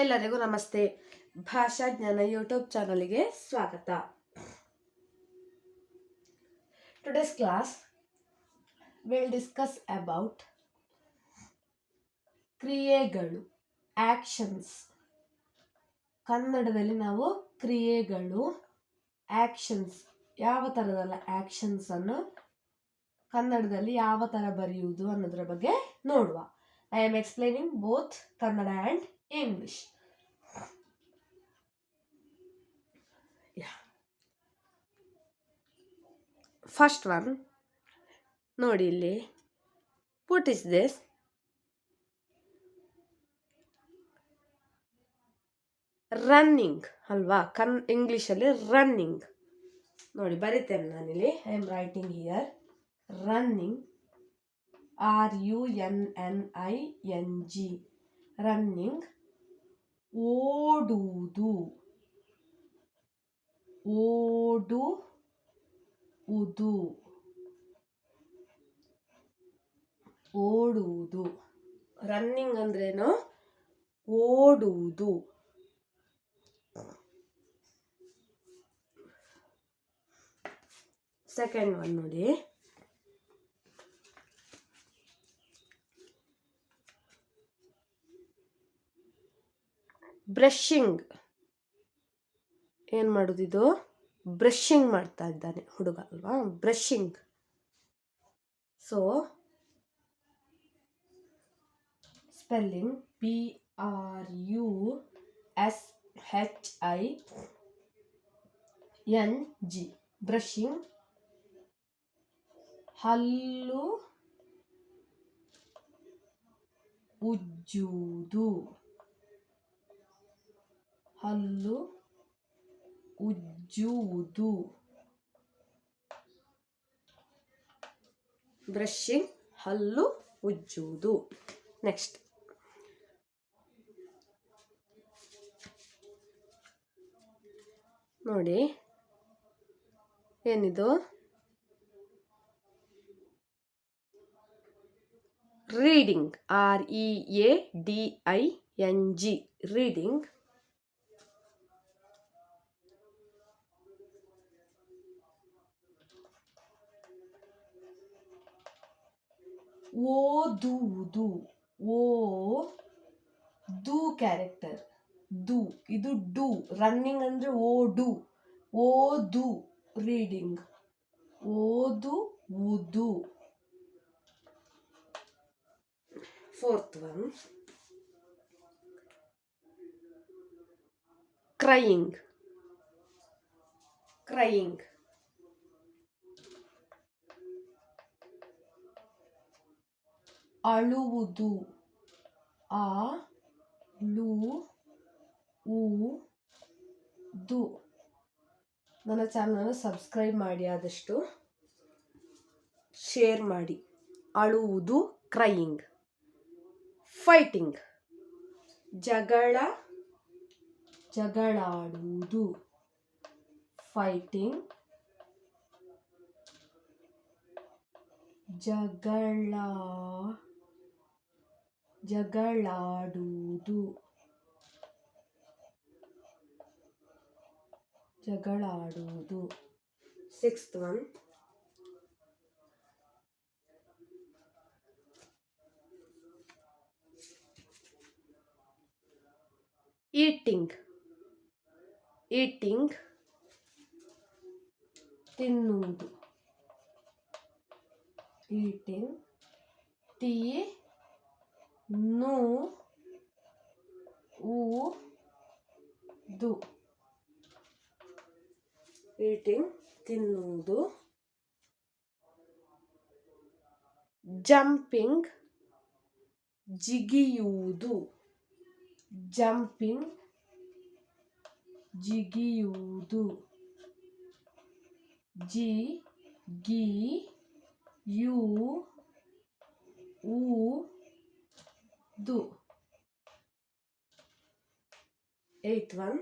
ಎಲ್ಲರಿಗೂ ನಮಸ್ತೆ. ಭಾಷಾ ಜ್ಞಾನ ಯೂಟ್ಯೂಬ್ ಚಾನಲ್ಗೆ ಸ್ವಾಗತ. Today's class will discuss about ಕ್ರಿಯೆಗಳು ಆಕ್ಷನ್ಸ್ ಕನ್ನಡದಲ್ಲಿ ನಾವು ಕ್ರಿಯೆಗಳು ಆಕ್ಷನ್ಸ್ ಯಾವ ಥರದಲ್ಲ ಆಕ್ಷನ್ಸ್ ಅನ್ನು ಕನ್ನಡದಲ್ಲಿ ಯಾವ ಥರ ಬರೆಯುವುದು ಅನ್ನೋದ್ರ ಬಗ್ಗೆ ನೋಡುವ. I am explaining both Kannada and English first one ನೋಡಿ ಇಲ್ಲಿ. ವಾಟ್ ಇಸ್ ದಿಸ್ ರನ್ನಿಂಗ್ ಅಲ್ವಾ? ಕನ್ ಇಂಗ್ಲೀಷಲ್ಲಿ ರನ್ನಿಂಗ್ ನೋಡಿ ಬರಿತೇನೆ ನಾನಿಲ್ಲಿ. I am writing here running R U N N I N G running ಓಡುವುದು. ಓಡು ಉದು ಓಡುವುದು. ರನ್ನಿಂಗ್ ಅಂದ್ರೇನು? ಓಡುವುದು. ಸೆಕೆಂಡ್ ಒನ್ ನೋಡಿ. ಬ್ರಷಿಂಗ್. ಏನು ಮಾಡೋದಿದು ಬ್ರಷಿಂಗ್ ಮಾಡ್ತಾ ಇದ್ದಾನೆ ಹುಡುಗ ಅಲ್ವಾ? Brushing. So spelling P R U S H I N G brushing ಹಲ್ಲು ಉಜ್ಜುವುದು. ಹಲ್ಲು ಉಜ್ಜುವುದು. ಬ್ರಷಿಂಗ್, ಹಲ್ಲು ಉಜ್ಜುವುದು. ನೆಕ್ಸ್ಟ್. ನೋಡಿ, ಏನಿದು? Reading, R E A D I N G. Reading. ಓದುವುದು ಓ ದು ಕ್ಯಾರೆಕ್ಟರ್ ದು ಇದು ಡು ರನ್ನಿಂಗ್ ಅಂದರೆ ಓಡು ಓದು ರೀಡಿಂಗ್ ಓದು ಉದು ಫೋರ್ತ್ ಒನ್ ಕ್ರೈಯಿಂಗ್ ಕ್ರೈಯಿಂಗ್ ಅಳುವುದು. ಆ, ಲು, ಉ, ದು. ನನ್ನ ಚಾನಲನ್ನು ಸಬ್ಸ್ಕ್ರೈಬ್ ಮಾಡಿ ಆದಷ್ಟು ಶೇರ್ ಮಾಡಿ. ಅಳುವುದು, ಕ್ರೈಯಿಂಗ್. ಫೈಟಿಂಗ್. ಜಗಳ, ಜಗಳಾಡುವುದು. ಫೈಟಿಂಗ್. ಜಗಳ ಜಗಳಾಡುವುದು. ಜಗಳಾಡುವುದು. ಸಿಕ್ಸ್ತ್ ಒನ್ ಈಟಿಂಗ್ ಈಟಿಂಗ್ ತಿನ್ನುವುದು. ಈಟಿಂಗ್ ಟಿ ನು ಉ ದು ಈಟಿಂಗ್ ತಿನ್ನುವುದು ಜಂಪಿಂಗ್ ಜಿಗಿಯುವುದು ಜಂಪಿಂಗ್ ಜಿಗಿಯುವುದು ಜಿ ಗಿ ಯು ಉ ದು ಏಯ್ತ್ ಒನ್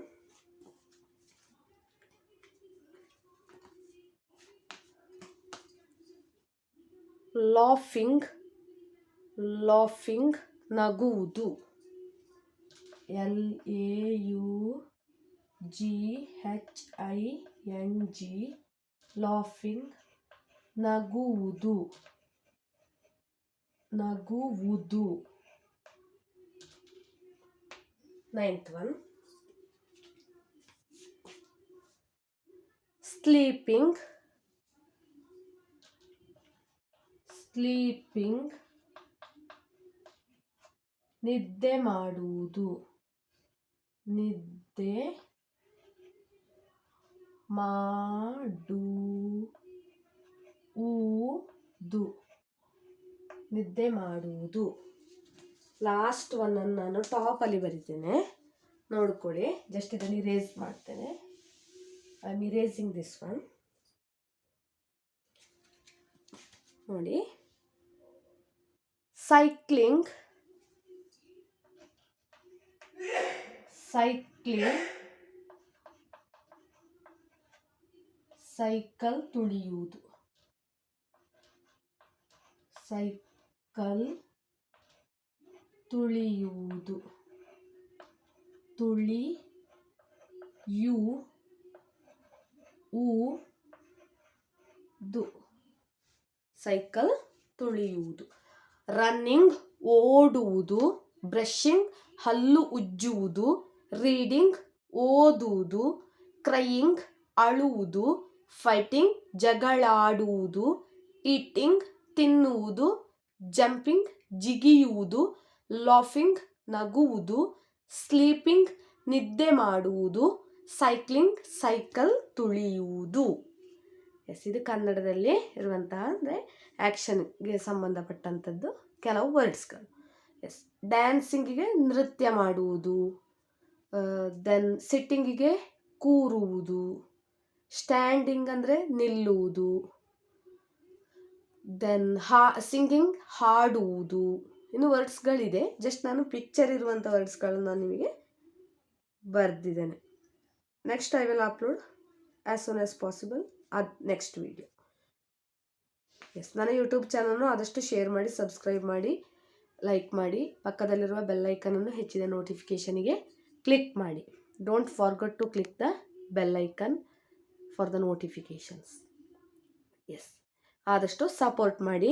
ಲಾಫಿಂಗ್ ಲಾಫಿಂಗ್ ನಗುವುದು L A U G H I N G laughing ನಗುವುದು ನಗುವುದು ನೈನ್ತ್ ಒನ್. ಸ್ಲೀಪಿಂಗ್. ಸ್ಲೀಪಿಂಗ್. ನಿದ್ದೆ ಮಾಡುವುದು. ನಿದ್ದೆ ಮಾಡುವುದು. ನಿದ್ದೆ ಮಾಡುವುದು. ಲಾಸ್ಟ್ ಒನ್ನನ್ನು ನಾನು ಟಾಪಲ್ಲಿ ಬರಿತೇನೆ. ನೋಡ್ಕೊಳ್ಳಿ. ಜಸ್ಟ್ ಇದನ್ನು ಇರೇಸ್ ಮಾಡ್ತೇನೆ. I am erasing this one ನೋಡಿ. ಸೈಕ್ಲಿಂಗ್ ಸೈಕ್ಲಿಂಗ್ ಸೈಕಲ್ ತುಳಿಯುವುದು. ಸೈಕಲ್ ತುಳಿಯುವುದು. ತುಳಿ ಯು ದು ಸೈಕಲ್ ತುಳಿಯುವುದು. ರನ್ನಿಂಗ್ ಓಡುವುದು. ಬ್ರಷಿಂಗ್ ಹಲ್ಲು ಉಜ್ಜುವುದು. ರೀಡಿಂಗ್ ಓದುವುದು. ಕ್ರೈಯಿಂಗ್ ಅಳುವುದು. ಫೈಟಿಂಗ್ ಜಗಳಾಡುವುದು. ಈಟಿಂಗ್ ತಿನ್ನುವುದು. ಜಂಪಿಂಗ್ ಜಿಗಿಯುವುದು. ಲಾಫಿಂಗ್ ನಗುವುದು ಸ್ಲೀಪಿಂಗ್ ನಿದ್ದೆ ಮಾಡುವುದು ಸೈಕ್ಲಿಂಗ್ ಸೈಕಲ್ ತುಳಿಯುವುದು. ಎಸ್ ಇದು ಕನ್ನಡದಲ್ಲಿ ಇರುವಂತಹ ಅಂದರೆ ಆ್ಯಕ್ಷನ್ಗೆ ಸಂಬಂಧಪಟ್ಟಂಥದ್ದು ಕೆಲವು ವರ್ಡ್ಸ್ಗಳು ಎಸ್ ಡ್ಯಾನ್ಸಿಂಗಿಗೆ ನೃತ್ಯ ಮಾಡುವುದು ದೆನ್ ಸಿಟ್ಟಿಂಗಿಗೆ ಕೂರುವುದು ಸ್ಟ್ಯಾಂಡಿಂಗ್ ಅಂದರೆ ನಿಲ್ಲುವುದು ದೆನ್ ಹಾ ಸಿಂಗಿಂಗ್ ಹಾಡುವುದು. ಇನ್ನು ವರ್ಡ್ಸ್ಗಳಿದೆ. ಜಸ್ಟ್ ನಾನು ಪಿಕ್ಚರ್ ಇರುವಂಥ ವರ್ಡ್ಸ್ಗಳನ್ನು ನಾನು ನಿಮಗೆ ಬರೆದಿದ್ದೇನೆ. Next I will upload as soon as possible ಅದು ನೆಕ್ಸ್ಟ್ ವೀಡಿಯೋ ಎಸ್ ನನ್ನ ಯೂಟ್ಯೂಬ್ ಚಾನಲ್ನು ಆದಷ್ಟು ಶೇರ್ ಮಾಡಿ ಸಬ್ಸ್ಕ್ರೈಬ್ ಮಾಡಿ ಲೈಕ್ ಮಾಡಿ. ಪಕ್ಕದಲ್ಲಿರುವ ಬೆಲ್ಲೈಕನನ್ನು ಹೆಚ್ಚಿದ ನೋಟಿಫಿಕೇಷನಿಗೆ ಕ್ಲಿಕ್ ಮಾಡಿ. Don't forget to click the bell icon for the notifications S ಆದಷ್ಟು ಸಪೋರ್ಟ್ ಮಾಡಿ.